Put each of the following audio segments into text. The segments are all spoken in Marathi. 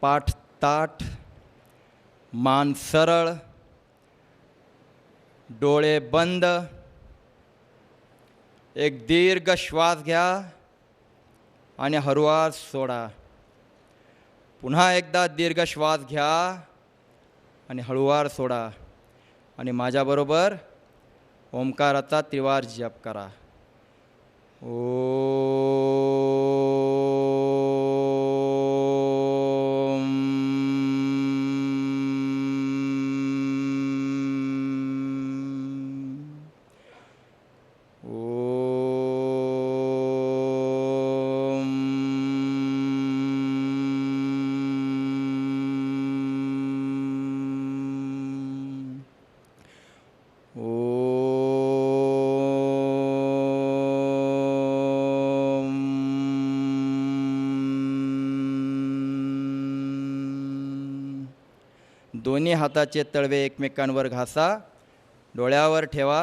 पाठ ताठ मान सरळ डोळे बंद एक दीर्घ श्वास घ्या आणि हरवास सोडा. पुन्हा एकदा दीर्घ श्वास घ्या आणि हळुवार सोडा. आणि माझ्याबरोबर ओंकाराचा त्रिवार जप करा. ओ दोन्ही हाताचे तळवे एकमेकांवर घासा डोळ्यावर ठेवा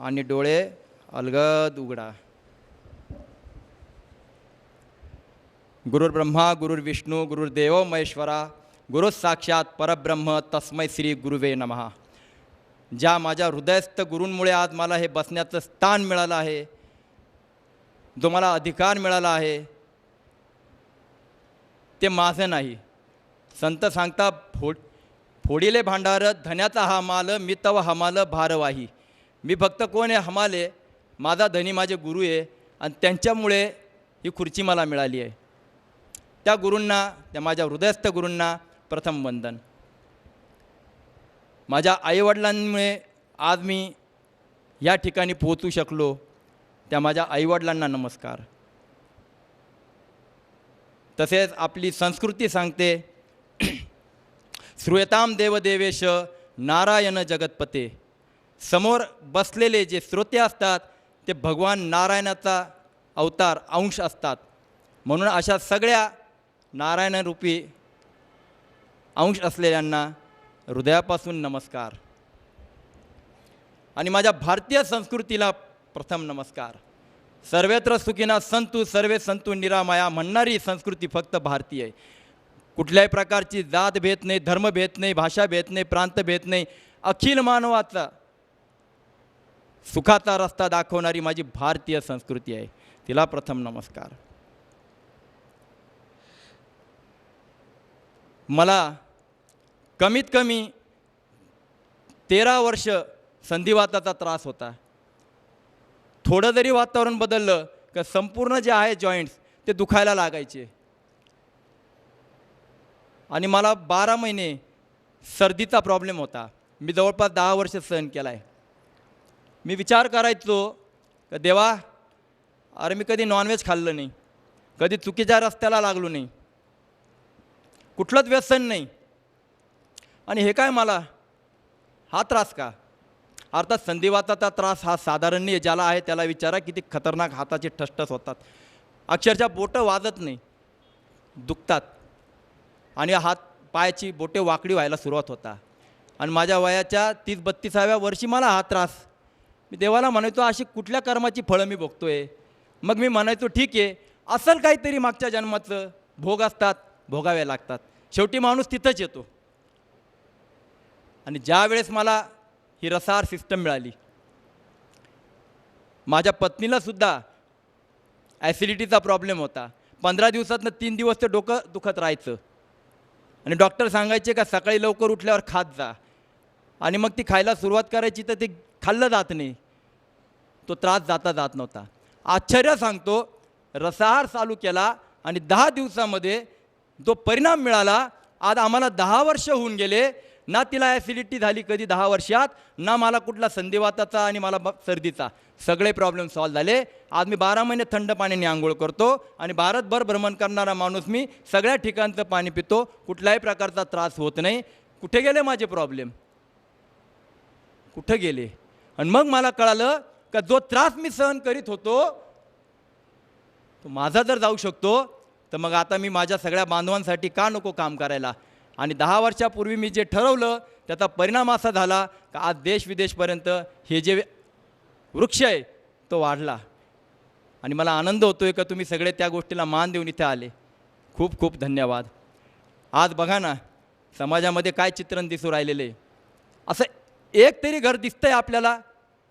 आणि डोळे अलगद उघडा. गुरुर्ब्रह्मा गुरुर्विष्णू गुरुर्देव महेश्वरा गुरु साक्षात परब्रह्म तस्मै श्री गुरुवे नमहा. ज्या माझ्या हृदयस्थ गुरूंमुळे आज मला हे बसण्याचं स्थान मिळालं आहे जो मला अधिकार मिळाला आहे ते माझं नाही. संत सांगता फोट फोडिले भांडार धन्याचा हा माल मी तव हमाल भारवाही. मी फक्त कोण आहे हमाले माझा धनी माझे गुरु आहे आणि त्यांच्यामुळे ही खुर्ची मला मिळाली आहे. त्या गुरूंना त्या माझ्या हृदयस्थ गुरूंना प्रथम वंदन. माझ्या आईवडिलांमुळे आज मी या ठिकाणी पोहोचू शकलो त्या माझ्या आईवडिलांना नमस्कार. तसेच आपली संस्कृती सांगते श्रूयताम देवदेवेश नारायण जगतपते. समोर बसलेले जे श्रोते असतात ते भगवान नारायणाचा अवतार अंश असतात. म्हणून अशा सगळ्या नारायणरूपी अंश असलेल्यांना हृदयापासून नमस्कार. आणि माझ्या भारतीय संस्कृतीला प्रथम नमस्कार. सर्वत्र सुखीना संतू सर्वे संतू निरामाया म्हणणारी संस्कृती फक्त भारतीय आहे. कुठल्याही प्रकारची जात भेद नाही धर्म भेद नाही भाषा भेद नाही प्रांत भेद नाही. अखिल मानवाचा सुखाचा रस्ता दाखवणारी माझी भारतीय संस्कृती आहे. तिला प्रथम नमस्कार. मला कमीत कमी तेरा वर्ष संधिवाताचा त्रास होता. थोडं जरी वातावरण बदललं का संपूर्ण जे आहे जॉईंट्स ते दुखायला लागायचे. आणि मला बारा महिने सर्दीचा प्रॉब्लेम होता. मी जवळपास दहा वर्ष सहन केला आहे मी विचार करायचो का देवा अरे मी कधी नॉनव्हेज खाल्लं नाही. कधी चुकीच्या रस्त्याला लागलो नाही. कुठलंच व्यसन नाही. आणि हे काय मला? हा त्रास का? अर्थात संधिवाताचा त्रास हा साधारण नाही ज्याला आहे त्याला विचारा किती खतरनाक हाताचे ठसठस होतात. अक्षरशः बोटं वाजत नाही. दुखतात. आणि हात पायाची बोटे वाकडी व्हायला सुरुवात होता. आणि माझ्या वयाच्या तीस बत्तीसाव्या वर्षी मला हा त्रास. मी देवाला म्हणायचो अशी कुठल्या कर्माची फळं मी भोगतोय? मग मी म्हणायचो ठीक आहे असेल काहीतरी मागच्या जन्माचं भोग असतात भोगावे लागतात. शेवटी माणूस तिथंच येतो. आणि ज्या वेळेस मला ही रसार सिस्टम मिळाली माझ्या पत्नीला सुद्धा ॲसिडिटीचा प्रॉब्लेम होता. पंधरा दिवसातनं तीन दिवस ते डोकं दुखत राहायचं. आणि डॉक्टर सांगायचे का सकाळी लवकर उठल्यावर खात जा. आणि मग ती खायला सुरुवात करायची तर ते खाल्लं जात नाही. तो त्रास जाता जात नव्हता. आश्चर्य सांगतो रसाहार चालू केला आणि दहा दिवसामध्ये जो परिणाम मिळाला आज आम्हाला दहा वर्ष होऊन गेले ना तिला ॲसिडिटी झाली कधी दहा वर्षात ना मला कुठला संधिवाताचा आणि मला सर्दीचा. सगळे प्रॉब्लेम सॉल्व झाले. आज मी बारा महिने थंड पाण्याने आंघोळ करतो आणि भारतभर भ्रमण करणारा माणूस मी सगळ्या ठिकाणचं पाणी पितो. कुठल्याही प्रकारचा त्रास होत नाही. कुठे गेले माझे प्रॉब्लेम कुठं गेले? आणि मग मला कळालं का जो त्रास मी सहन करीत होतो तो माझा जर जाऊ शकतो तर मग आता मी माझ्या सगळ्या बांधवांसाठी का नको काम करायला? आणि दहा वर्षापूर्वी मी जे ठरवलं त्याचा परिणाम असा झाला का आज देश विदेशपर्यंत हे जे वृक्ष आहे तो वाढला. आणि मला आनंद होतो आहे का तुम्ही सगळे त्या गोष्टीला मान देऊन इथे आले. खूप खूप धन्यवाद. आज बघा ना समाजामध्ये काय चित्रण दिसू राहिलेले. असं एक तरी घर दिसतंय आपल्याला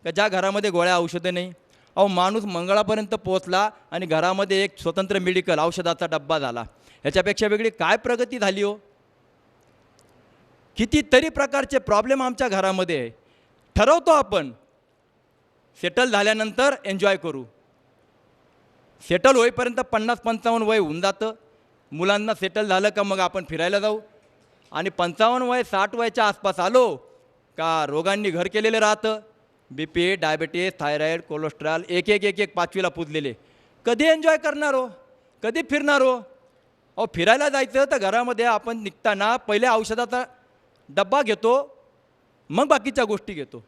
का ज्या घरामध्ये गोळ्या औषधं नाही? अहो माणूस मंगळापर्यंत पोहोचला आणि घरामध्ये एक स्वतंत्र मेडिकल औषधाचा डब्बा झाला. ह्याच्यापेक्षा वेगळी काय प्रगती झाली हो? कितीतरी प्रकारचे प्रॉब्लेम आमच्या घरामध्ये. आहे ठरवतो आपण सेटल झाल्यानंतर एन्जॉय करू. सेटल होईपर्यंत पन्नास पंचावन्न वय होऊन जातं. मुलांना सेटल झालं का मग आपण फिरायला जाऊ. आणि पंचावन्न वय साठ वयाच्या आसपास आलो का रोगांनी घर केलेलं राहतं. B P diabetes thyroid cholesterol एक एक एक एक पाचवीला पुजलेले. कधी एन्जॉय करणार? हो कधी फिरणार? हो अहो फिरायला जायचं तर घरामध्ये आपण निघताना पहिले औषधाचा डब्बा घेतो मग बाकीच्या गोष्टी घेतो.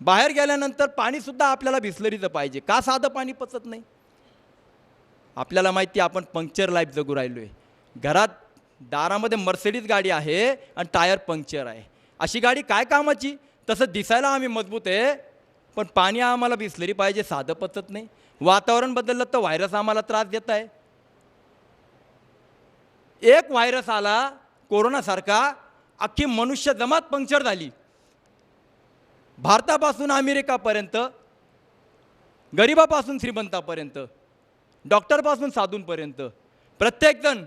बाहेर गेल्यानंतर पाणीसुद्धा आपल्याला बिसलरीचं पाहिजे. का साधं पाणी पचत नाही? आपल्याला माहिती आपण पंक्चर लाईफ जगू राहिलो आहे घरात दारामध्ये मर्सिडीज गाडी आहे आणि टायर पंक्चर आहे. अशी गाडी काय कामाची? तसं दिसायला आम्ही मजबूत आहे पण पाणी आम्हाला बिसलेरी पाहिजे साधं पचत नाही. वातावरण बदललं तर व्हायरस आम्हाला त्रास देत आहे. एक व्हायरस आला कोरोनासारखा अख्खी मनुष्य जमात पंक्चर झाली. भारतापासून अमेरिकापर्यंत गरिबापासून श्रीमंतापर्यंत डॉक्टरपासून साधूंपर्यंत प्रत्येकजण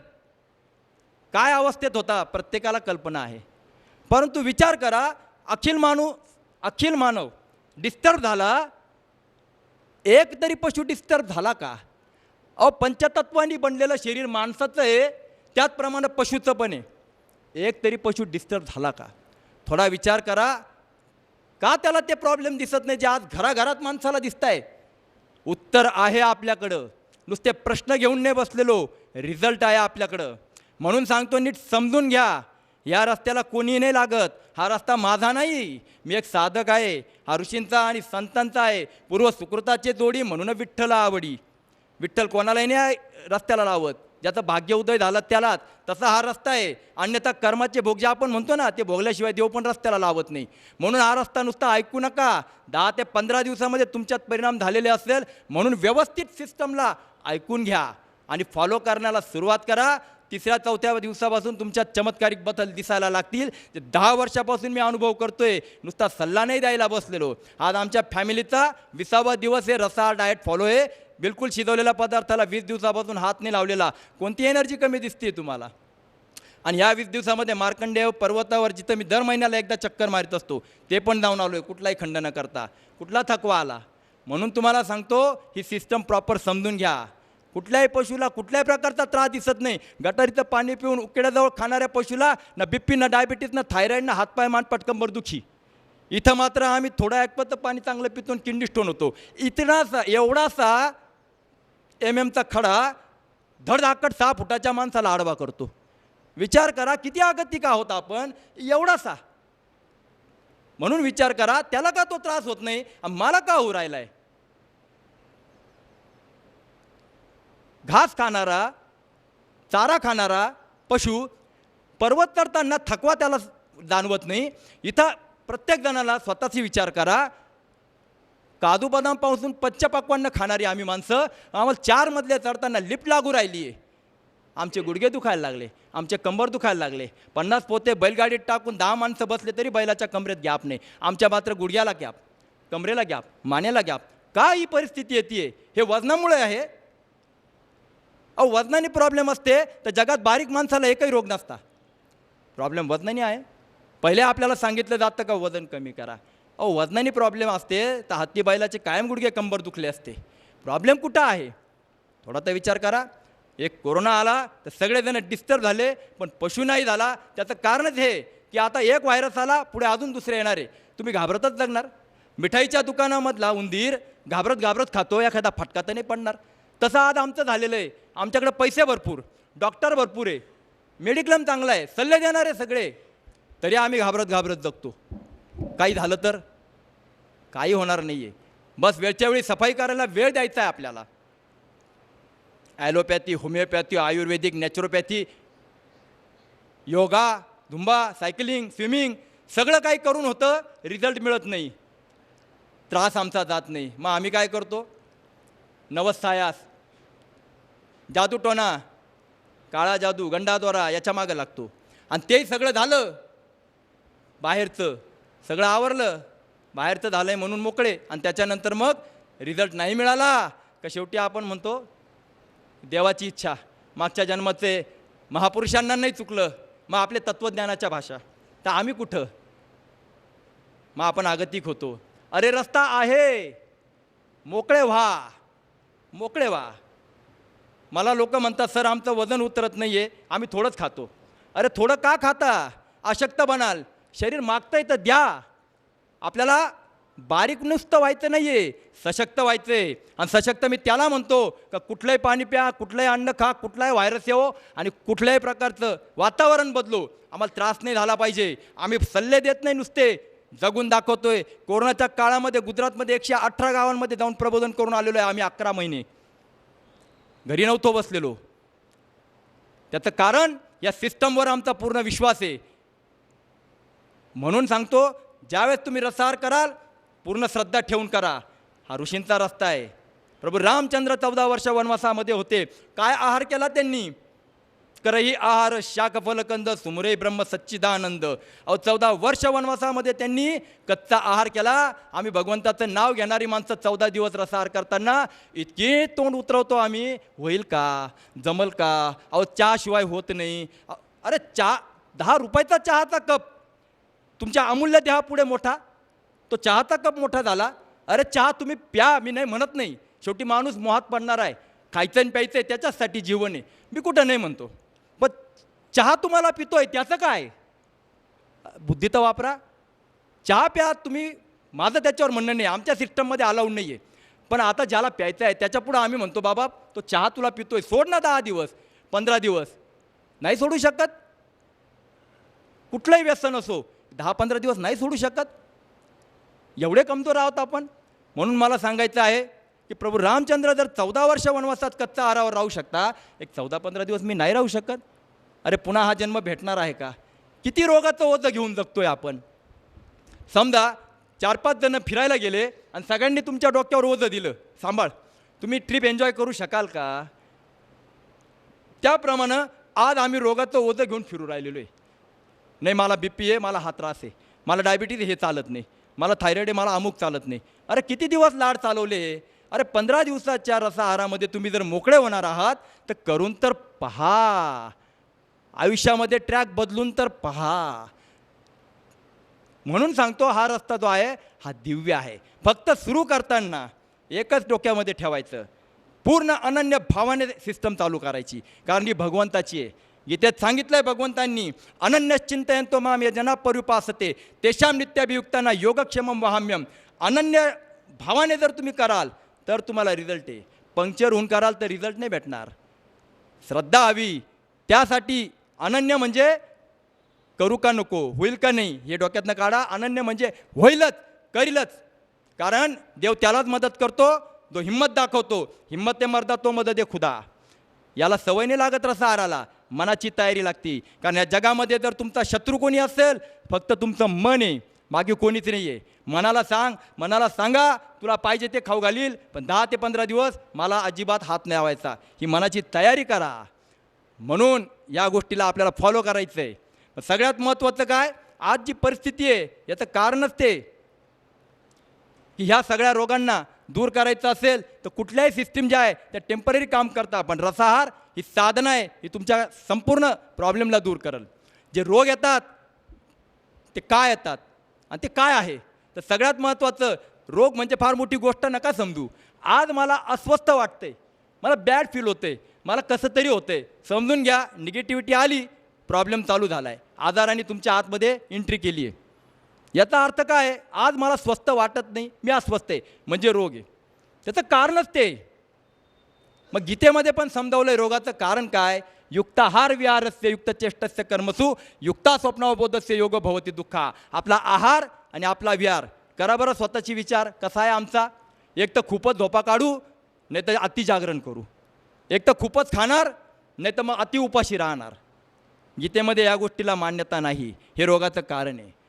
काय अवस्थेत होता प्रत्येकाला कल्पना आहे. परंतु विचार करा अखिल मानू अखिल मानव डिस्टर्ब झाला. एक तरी पशु डिस्टर्ब झाला का? अहो पंचतत्वांनी बनलेलं शरीर माणसाचं आहे त्याचप्रमाणे पशुचं पण आहे. एक तरी पशु डिस्टर्ब झाला का? थोडा विचार करा का त्याला ते प्रॉब्लेम दिसत नाही जे आज घराघरात माणसाला दिसत आहे उत्तर आहे आपल्याकडं. नुसते प्रश्न घेऊन नाही बसलेलो. रिझल्ट आहे आपल्याकडं. म्हणून सांगतो नीट समजून घ्या. या रस्त्याला कोणी नाही लागत. हा रस्ता माझा नाही. मी एक साधक आहे. हा ऋषींचा आणि संतांचा आहे. पूर्व सुकृताचे जोडी म्हणून विठ्ठल आवडी. विठ्ठल कोणालाही नाही रस्त्याला लावत. ज्याचा भाग्य उदय त्यालाच. तसा हा रस्ता आहे. अन्यथा कर्माचे भोग जे आपण म्हणतो ना ते भोगल्याशिवाय देव पण रस्त्याला लावत नाही. म्हणून हा रस्ता नुसता ऐकू नका. दहा ते पंधरा दिवसामध्ये तुमच्यात परिणाम झालेले असेल म्हणून व्यवस्थित सिस्टमला ऐकून घ्या आणि फॉलो करण्याला सुरुवात करा. तिसऱ्या चौथ्या दिवसापासून तुमच्या चमत्कारिक बदल दिसायला लागतील. जे दहा वर्षापासून मी अनुभव करतोय नुसता सल्ला नाही द्यायला बसलेलो. आज आमच्या फॅमिलीचा विसावा दिवस हे रसा डाएट फॉलो आहे. बिलकुल शिजवलेल्या पदार्थाला वीस दिवसापासून हात नाही लावलेला. कोणती एनर्जी कमी दिसते तुम्हाला? आणि ह्या वीस दिवसामध्ये मार्कंडेय पर्वतावर जिथं मी दर महिन्याला एकदा चक्कर मारत असतो ते पण जाऊन आलो आहे कुठलाही खंड न करता. कुठला थकवा आला? म्हणून तुम्हाला सांगतो ही सिस्टम प्रॉपर समजून घ्या. कुठल्याही पशुला कुठल्याही प्रकारचा त्रास दिसत नाही. गटारीचं पाणी पिऊन उकड्याजवळ खाणाऱ्या पशूला ना बीपी ना डायबिटीस ना थायरॉईड ना हातपाय मान पटकंबर दुखी इथं मात्र आम्ही थोडं ऐकपत पाणी चांगलं पितून किंडी स्टोन होतो. इतनासा एवढासा एम एमचा खडा धडधाकट सहा फुटाच्या माणसाला आडवा करतो. विचार करा किती आगतिक आहोत आपण? एवढासा म्हणून विचार करा त्याला का तो त्रास होत नाही? मला का होऊ राहिलाय? घास खाणारा चारा खाणारा पशु पर्वत चढताना थकवा त्याला जाणवत नाही. इथं प्रत्येक जणाला स्वतःची विचार करा. काजू बदामपासून पच्चपक्वान्न खाणारी आम्ही माणसं. आम्हाला चार चढताना लिफ्ट लागू राहिली आहे आमचे गुडघे दुखायला लागले आमचे कंबर दुखायला लागले. पन्नास पोते बैलगाडीत टाकून दहा माणसं बसले तरी बैलाच्या कमरेत गॅप नाही. आमच्या मात्र गुडघ्याला गॅप कमरेला गॅप मानेला गॅप. का ही परिस्थिती येते हे वजनामुळे आहे. अहो वजनाने प्रॉब्लेम असते तर जगात बारीक माणसाला एकही रोग नसता. प्रॉब्लेम वजनाने आहे. पहिले आपल्याला सांगितलं जातं का वजन कमी करा. अहो वजनाने प्रॉब्लेम असते. तर हत्ती बैलाचे कायम गुडघे कंबर दुखले असते. प्रॉब्लेम कुठं आहे? थोडा तर विचार करा. एक कोरोना आला तर सगळेजण डिस्टर्ब झाले पण पशु नाही झाला. त्याचं कारणच हे की आता एक व्हायरस आला पुढे अजून दुसरे येणार आहे. तुम्ही घाबरतच जगणार. मिठाईच्या दुकानामधला उंदीर घाबरत घाबरत खातो एखादा फटका तर नाही पडणार. तसं आज आमचं झालेलं आहे. आमच्याकडे पैसे भरपूर डॉक्टर भरपूर आहे. मेडिक्लेम चांगला आहे. सल्ले देणारे सगळे. तरी आम्ही घाबरत घाबरत जगतो. काही झालं तर? काही होणार नाही आहे बस वेळच्या वेळी सफाई करायला वेळ द्यायचा आहे आपल्याला. ॲलोपॅथी होमिओपॅथी आयुर्वेदिक naturopathy yoga zumba cycling swimming सगळं काही करून होतं रिझल्ट मिळत नाही. त्रास आमचा जात नाही. मग आम्ही काय करतो? नवसायास. जादूटोना काळा जादू गंडाद्वारा याच्या मागं लागतो. आणि तेही सगळं झालं बाहेरचं. सगळं आवरलं. बाहेरचं झालं आहे म्हणून मोकळे. आणि त्याच्यानंतर मग रिझल्ट नाही मिळाला. का शेवटी आपण म्हणतो देवाची इच्छा. मागच्या जन्माचे महापुरुषांना नाही चुकलं. मग आपले तत्त्वज्ञानाच्या भाषा. तर आम्ही कुठं? मग आपण आगतिक होतो. अरे रस्ता आहे. मोकळे व्हा. मोकळे व्हा. मला लोक म्हणतात सर आमचं वजन उतरत नाही आहे आम्ही थोडंच खातो. अरे थोडं का खाता? अशक्त बनाल. शरीर मागतंय तर द्या. आपल्याला बारीक नुसतं व्हायचं नाही आहे सशक्त व्हायचं आहे आणि सशक्त मी त्याला म्हणतो का कुठलंही पाणी प्या कुठलंही अन्न खा कुठलाही व्हायरस येवो आणि कुठल्याही प्रकारचं वातावरण बदलो. आम्हाला त्रास नाही झाला पाहिजे. आम्ही सल्ले देत नाही नुसते. जगून दाखवतोय. कोरोनाच्या काळामध्ये गुजरातमध्ये एकशे अठरा गावांमध्ये जाऊन प्रबोधन करून आलेलो आहे आम्ही अकरा महिने. घरी नव्हतो बसलेलो. त्याचं कारण या सिस्टमवर आमचा पूर्ण विश्वास आहे. म्हणून सांगतो ज्यावेळेस तुम्ही रसार कराल पूर्ण श्रद्धा ठेवून करा. हा ऋषींचा रस्ता आहे. प्रभू रामचंद्र चौदा वर्ष वनवासामध्ये होते. काय आहार केला त्यांनी? करही आहार शाकफलकंद सुमरे ब्रह्म सच्चिदानंद. अहो चौदा वर्ष वनवासामध्ये त्यांनी कच्चा आहार केला. आम्ही भगवंताचं नाव घेणारी माणसं चौदा दिवस रसाहार करताना इतके तोंड उतरवतो आम्ही. होईल का? जमल का? अहो चहाशिवाय होत नाही. अरे चहा दहा रुपयाचा चहाचा कप. तुमच्या अमूल्य देहापुढे मोठा. तो चहाचा कप मोठा झाला? अरे चहा तुम्ही प्या मी नाही म्हणत नाही. शेवटी माणूस मोहात पडणार आहे. खायचं आणि प्यायचं आहे त्याच्याचसाठी जीवन आहे. मी कुठं नाही म्हणतो. पण चहा तुम्हाला पितो आहे त्याचं काय? बुद्धी तर वापरा. चहा प्या तुम्ही माझं त्याच्यावर म्हणणं नाही. आमच्या सिस्टममध्ये अलाउड नाही आहे पण आता ज्याला प्यायचं आहे त्याच्यापुढं आम्ही म्हणतो बाबा तो चहा तुला पितो आहे सोड ना दहा दिवस पंधरा दिवस. नाही सोडू शकत? कुठलंही व्यसन असो दहा पंधरा दिवस नाही सोडू शकत. एवढे कमजोर आहोत आपण. म्हणून मला सांगायचं आहे की प्रभू रामचंद्र जर चौदा वर्ष वनवासात कच्चा आरावर राहू शकता एक चौदा पंधरा दिवस मी नाही राहू शकत. अरे पुन्हा हा जन्म भेटणार आहे का? किती रोगाचं ओझं घेऊन जगतोय आपण. समजा चार पाच जण फिरायला गेले आणि सगळ्यांनी तुमच्या डोक्यावर ओझं दिलं. सांभाळ. तुम्ही ट्रिप एन्जॉय करू शकाल का? त्याप्रमाणे आज आम्ही रोगाचं ओझं घेऊन फिरू राहिलेलो आहे. नाही मला बी पी आहे मला हा त्रास आहे. मला डायबिटीज हे चालत नाही. मला थायरॉईड आहे मला अमुक चालत नाही. अरे किती दिवस लाड चालवले? अरे पंधरा दिवसाच्या रसाहारामध्ये तुम्ही जर मोकळे होणार आहात तर करून तर पहा. आयुष्यामध्ये ट्रॅक बदलून तर पहा. म्हणून सांगतो हा रस्ता जो आहे हा दिव्य आहे. फक्त सुरू करताना एकच डोक्यामध्ये ठेवायचं. पूर्ण अनन्य भावाने सिस्टम चालू करायची. कारण ही भगवंताची आहे. गीतेत सांगितलं आहे भगवंतांनी अनन्य चिंतयंतो माम जना परुपासते तेशाम नित्याभियुक्तांना योगक्षेमम वहाम्यम. अनन्य भावाने जर तुम्ही कराल तर तुम्हाला रिझल्ट आहे पंक्चर होऊन कराल तर रिझल्ट नाही भेटणार. श्रद्धा हवी. त्यासाठी अनन्य म्हणजे करू का नको होईल का नाही हे डोक्यातनं काढा. अनन्य म्हणजे होईलच करीलच. कारण देव त्यालाच मदत करतो जो हिंमत दाखवतो. हिंमत ते मरदा तो मदत आहे खुदा. याला सवय नाही लागत रसा आराला मनाची तयारी लागते. कारण या जगामध्ये जर तुमचा शत्रू कोणी असेल फक्त तुमचं मन आहे. बाकी कोणीच नाही आहे मनाला सांग मनाला सांगा तुला पाहिजे ते खाऊ घालील पण दहा ते पंधरा दिवस मला अजिबात हात नाही लावायचा. ही मनाची तयारी करा. म्हणून या गोष्टीला आपल्याला फॉलो करायचं आहे सगळ्यात महत्त्वाचं काय? आज जी परिस्थिती आहे याचं कारणच ते. की ह्या सगळ्या रोगांना दूर करायचं असेल तर कुठल्याही सिस्टीम ज्या आहे त्या टेंपररी काम करता. पण रसाहार ही साधनं आहे ही तुमच्या संपूर्ण प्रॉब्लेमला दूर करेल. जे रोग येतात ते काय येतात? आणि ते काय आहे? तर सगळ्यात महत्त्वाचं रोग म्हणजे फार मोठी गोष्ट नका समजू. आज मला अस्वस्थ वाटते. मला बॅड फील होते. मला कसं तरी होते. समजून घ्या निगेटिव्हिटी आली प्रॉब्लेम चालू झाला आहे आजाराने तुमच्या आतमध्ये एंट्री केली आहे याचा अर्थ काय? आहे आज मला स्वस्त वाटत नाही मी अस्वस्थ आहे. म्हणजे रोग आहे. त्याचं कारणच ते. मग गीतेमध्ये पण समजावलं आहे रोगाचं कारण काय? युक्ताहार विहारस्य युक्त चेष्टस्य कर्मसु युक्ता स्वप्नावबोधस्य योग भवती दुःखा. आपला आहार आणि आपला विहार. करा बरं स्वतःची विचार. कसा आहे आमचा? एक तर खूपच झोपा काढू नाही तर अतिजागरण करू. एक तर खूपच खाणार नाही तर मग अति उपाशी राहणार. गीतेमध्ये या गोष्टीला मान्यता नाही. हे रोगाचं कारण आहे.